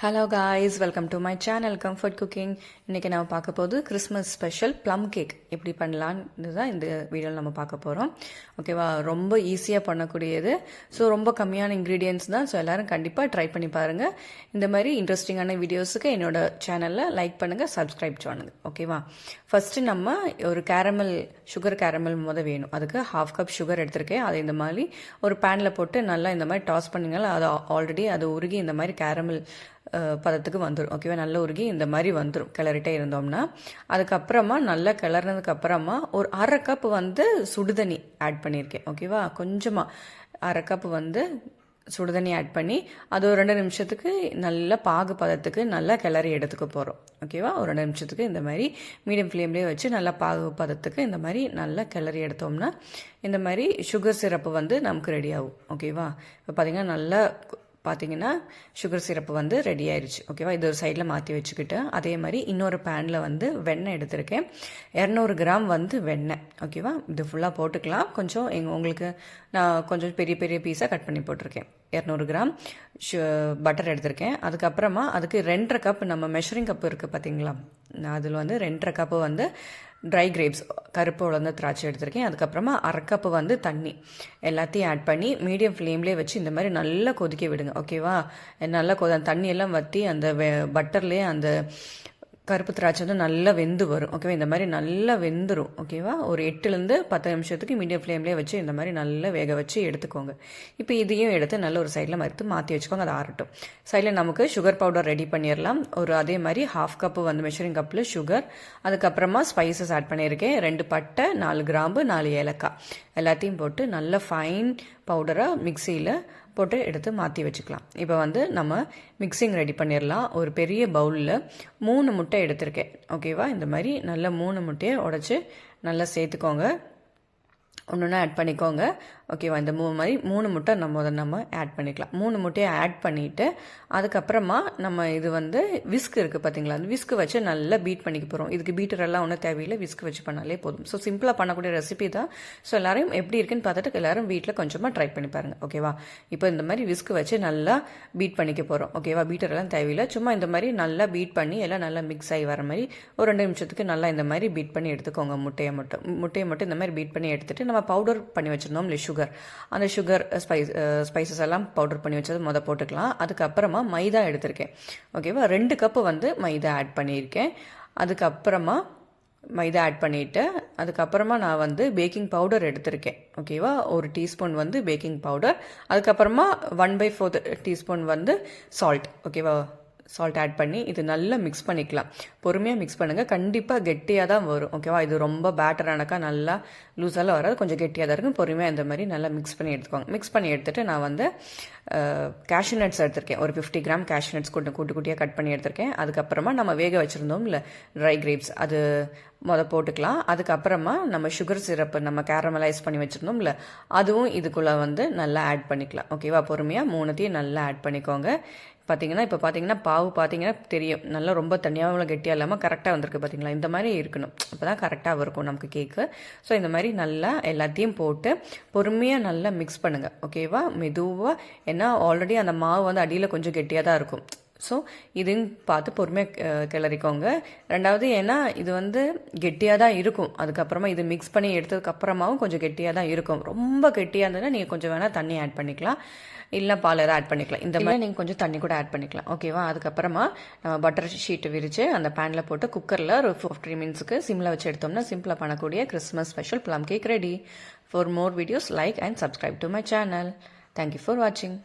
Hello guys welcome to my channel comfort cooking இன்றைக்கி நம்ம பார்க்க போது கிறிஸ்மஸ் ஸ்பெஷல் ப்ளம் கேக் எப்படி பண்ணலான்னு தான் இந்த வீடியோவில் நம்ம பார்க்க போகிறோம் ஓகேவா ரொம்ப ஈஸியாக பண்ணக்கூடியது. ஸோ ரொம்ப கம்மியான இன்க்ரீடியன்ஸ் தான். ஸோ எல்லோரும் கண்டிப்பாக ட்ரை பண்ணி பாருங்கள் இந்த மாதிரி இன்ட்ரெஸ்டிங்கான வீடியோஸுக்கு என்னோடய சேனலில் லைக் பண்ணுங்கள் சப்ஸ்கிரைப் பண்ணுங்க. ஓகேவா ஃபஸ்ட்டு நம்ம ஒரு கேரமல் சுகர் கேரமல் முத வேணும். அதுக்கு ஹாஃப் கப் சுகர் எடுத்திருக்கேன். அதை இந்த மாதிரி ஒரு பேனில் போட்டு நல்லா இந்த மாதிரி டாஸ் பண்ணிங்களா அது ஆல்ரெடி அது உருகி இந்த மாதிரி கேரமல் பதத்துக்கு வந்துடும் ஓகேவா நல்ல உருகி இந்த மாதிரி வந்துடும் கிளறிட்டே இருந்தோம்னா அதுக்கப்புறமா நல்லா கிளறினதுக்கப்புறமா ஒரு அரை கப் வந்து சுடுதண்ணி ஆட் பண்ணியிருக்கேன். ஓகேவா கொஞ்சமாக அரை கப் வந்து சுடுதண்ணி ஆட் பண்ணி அது ஒரு ரெண்டு நிமிஷத்துக்கு நல்ல பாகு பதத்துக்கு நல்லா கிளறி எடுத்துக்க போகிறோம் ஓகேவா ஒரு ரெண்டு நிமிஷத்துக்கு இந்த மாதிரி மீடியம் ஃப்ளேம்லேயே வச்சு நல்லா பாகு பதத்துக்கு இந்த மாதிரி நல்லா கிளறி எடுத்தோம்னா இந்த மாதிரி சுகர் சிரப்பு வந்து நமக்கு ரெடி ஆகும். ஓகேவா இப்போ பார்த்திங்கன்னா நல்லா பார்த்தீங்கன்னா சுகர் சிரப்பு வந்து ரெடி ஆயிடுச்சு ஓகேவா இது ஒரு சைடில் மாற்றி வச்சுக்கிட்டு அதே மாதிரி இன்னொரு பேனில் வந்து வெண்ணெய் எடுத்திருக்கேன். இரநூறு கிராம் வந்து வெண்ணெய். ஓகேவா இது ஃபுல்லாக போட்டுக்கலாம். கொஞ்சம் எங்கள் உங்களுக்கு நான் கொஞ்சம் பெரிய பெரிய பீஸாக கட் பண்ணி போட்டிருக்கேன். இரநூறு கிராம் பட்டர் எடுத்திருக்கேன். அதுக்கப்புறமா அதுக்கு ரெண்டரை கப் நம்ம மெஷரிங் கப் இருக்குது பார்த்தீங்களா அதில் வந்து ரெண்டரை கப்பு வந்து ட்ரை கிரேப்ஸ் கருப்பு உலர்ந்த திராட்சை எடுத்திருக்கேன். அதுக்கப்புறமா அரைக்கப்பு வந்து தண்ணி. எல்லாத்தையும் ஆட் பண்ணி மீடியம் ஃப்ளேம்லேயே வச்சு இந்த மாதிரி நல்லா கொதிக்க விடுங்க. ஓகேவா நல்லா கொத தண்ணியெல்லாம் வற்றி அந்த பட்டர்லேயே அந்த கருப்பு திராட்சை வந்து நல்லா வெந்து வரும் ஓகேவா இந்த மாதிரி நல்லா வெந்துடும் ஓகேவா ஒரு எட்டுலேருந்து பத்து நிமிஷத்துக்கு மீடியம் ஃப்ளேம்லேயே வச்சு இந்த மாதிரி நல்லா வேக வச்சு எடுத்துக்கோங்க. இப்போ இதையும் எடுத்து நல்ல ஒரு சைடில் மறுத்து மாற்றி வச்சுக்கோங்க அது ஆறட்டும். சைடில் நமக்கு சுகர் பவுடர் ரெடி பண்ணிடலாம். ஒரு அதே மாதிரி ஹாஃப் கப்பு வந்து மெஷரிங் கப்பில் சுகர் அதுக்கப்புறமா ஸ்பைசஸ் ஆட் பண்ணியிருக்கேன். ரெண்டு பட்டை நாலு கிராம்பு நாலு ஏலக்காய். எல்லாத்தையும் போட்டு நல்ல ஃபைன் பவுடராக மிக்சியில் போட்டு எடுத்து மாற்றி வச்சுக்கலாம். இப்போ வந்து நம்ம மிக்சிங் ரெடி பண்ணிடலாம் ஒரு பெரிய பவுலில் மூணு முட்டை எடுத்திருக்கேன். ஓகேவா இந்த மாதிரி நல்ல மூணு முட்டையை உடச்சி நல்லா சேர்த்துக்கோங்க. ஒன்று ஒன்றா ஆட் பண்ணிக்கோங்க. ஓகேவா இந்த மூணு மாதிரி மூணு முட்டை நம்ம முதல் நம்ம ஆட் பண்ணிக்கலாம். மூணு முட்டையை ஆட் பண்ணிவிட்டு அதுக்கப்புறமா நம்ம இது வந்து விஸ்க் இருக்குது பார்த்தீங்களா அந்த விஸ்க் வச்சு நல்லா பீட் பண்ணிக்க போகிறோம் இதுக்கு பீட்டர் எல்லாம் ஒன்றும் தேவையில்லை. விஸ்க் வச்சு பண்ணாலே போதும். ஸோ சிம்பிளாக பண்ணக்கூடிய ரெசிபி தான். ஸோ எல்லோரையும் எப்படி இருக்குன்னு பார்த்துட்டு எல்லோரும் வீட்டில் கொஞ்சமாக ட்ரை பண்ணி பாருங்கள் ஓகேவா இப்போ இந்த மாதிரி விஸ்க் வச்சு நல்லா பீட் பண்ணிக்க போகிறோம் ஓகேவா பீட்டர் எல்லாம் தேவையில்லை. சும்மா இந்த மாதிரி நல்லா பீட் பண்ணி எல்லாம் நல்லா மிக்ஸ் ஆகி வர மாதிரி ஒரு ரெண்டு நிமிஷத்துக்கு நல்லா இந்த மாதிரி பீட் பண்ணி எடுத்துக்கோங்க. முட்டையை மட்டும். முட்டையை மட்டும் இந்த மாதிரி பீட் பண்ணி எடுத்துகிட்டு நம்ம பவுடர் பண்ணி வச்சுருந்தோம் இல்லை சுகர் அந்த சுகர் ஸ்பைஸ் ஸ்பைசஸ் எல்லாம் பவுடர் பண்ணி வச்சது மொதல் போட்டுக்கலாம். அதுக்கப்புறமா மைதா எடுத்திருக்கேன். ஓகேவா ரெண்டு கப்பு வந்து மைதா ஆட் பண்ணியிருக்கேன். அதுக்கப்புறமா மைதா ஆட் பண்ணிவிட்டு அதுக்கப்புறமா நான் வந்து பேக்கிங் பவுடர் எடுத்திருக்கேன். ஓகேவா ஒரு டீஸ்பூன் வந்து பேக்கிங் பவுடர் அதுக்கப்புறமா ஒன் பை ஃபோர்த் டீஸ்பூன் வந்து சால்ட் ஓகேவா சால்ட் ஆட் பண்ணி இது நல்லா மிக்ஸ் பண்ணிக்கலாம். பொறுமையாக மிக்ஸ் பண்ணுங்கள் கண்டிப்பாக கெட்டியாக தான் வரும். ஓகேவா இது ரொம்ப பேட்டர் ஆனக்கா நல்லா லூஸாலாம் வராது. கொஞ்சம் கெட்டியாக தான் இருக்கும். பொறுமையாக இந்த மாதிரி நல்லா மிக்ஸ் பண்ணி எடுத்துக்கோங்க. மிக்ஸ் பண்ணி எடுத்துகிட்டு நான் வந்து கேஷ்யூ நட்ஸ் எடுத்திருக்கேன். ஒரு ஃபிஃப்டி கிராம் கேஷ்யூ நட்ஸ் கூட்டு கூட்டு கூட்டியாக கட் பண்ணி எடுத்திருக்கேன். அதுக்கப்புறமா நம்ம வேக வச்சுருந்தோம் இல்லை ட்ரை கிரேப்ஸ் அது முத போட்டுக்கலாம். அதுக்கப்புறமா நம்ம சுகர் சிரப்பு நம்ம கேரமலைஸ் பண்ணி வச்சுருந்தோம்ல அதுவும் இதுக்குள்ளே வந்து நல்லா ஆட் பண்ணிக்கலாம். ஓகேவா பொறுமையாக மூணுத்தையும் நல்லா ஆட் பண்ணிக்கோங்க. பார்த்தீங்கன்னா இப்போ பார்த்தீங்கன்னா பாவு பார்த்தீங்கன்னா தெரியும். நல்லா ரொம்ப தனியாகவும் கெட்டியாக இல்லாமல் கரெக்டாக வந்திருக்கு பார்த்தீங்களா இந்த மாதிரி இருக்கணும். அப்போ தான் கரெக்டாக இருக்கும் நமக்கு கேக்கு ஸோ இந்த மாதிரி நல்லா எல்லாத்தையும் போட்டு பொறுமையாக நல்லா மிக்ஸ் பண்ணுங்கள் ஓகேவா மெதுவாக ஏன்னா ஆல்ரெடி அந்த மாவு வந்து அடியில் கொஞ்சம் கெட்டியாக தான் இருக்கும். ஸோ இதுன்னு பார்த்து பொறுமையாக கிளறிக்கோங்க. ரெண்டாவது ஏன்னா இது வந்து கெட்டியாக தான் இருக்கும். அதுக்கப்புறமா இது மிக்ஸ் பண்ணி எடுத்ததுக்கப்புறமாவும் கொஞ்சம் கெட்டியாக தான் இருக்கும். ரொம்ப கெட்டியாக இருந்ததுன்னா நீங்கள் கொஞ்சம் வேணால் தண்ணி ஆட் பண்ணிக்கலாம். இல்லை பால் எதாவது ஆட் பண்ணிக்கலாம். இந்த மாதிரி நீங்கள் கொஞ்சம் தண்ணி கூட ஆட் பண்ணிக்கலாம். ஓகேவா அதுக்கப்புறமா நம்ம பட்டர் ஷீட்டு விரித்து அந்த பேனில் போட்டு குக்கரில் ஒரு ஃபிஃப்டி மினிட்ஸுக்கு சிம்மில் வச்சு எடுத்தோம்னா சிம்பிளாக பண்ணக்கூடிய Christmas special plum cake ready for more videos like and subscribe to my channel thank you for வாட்சிங்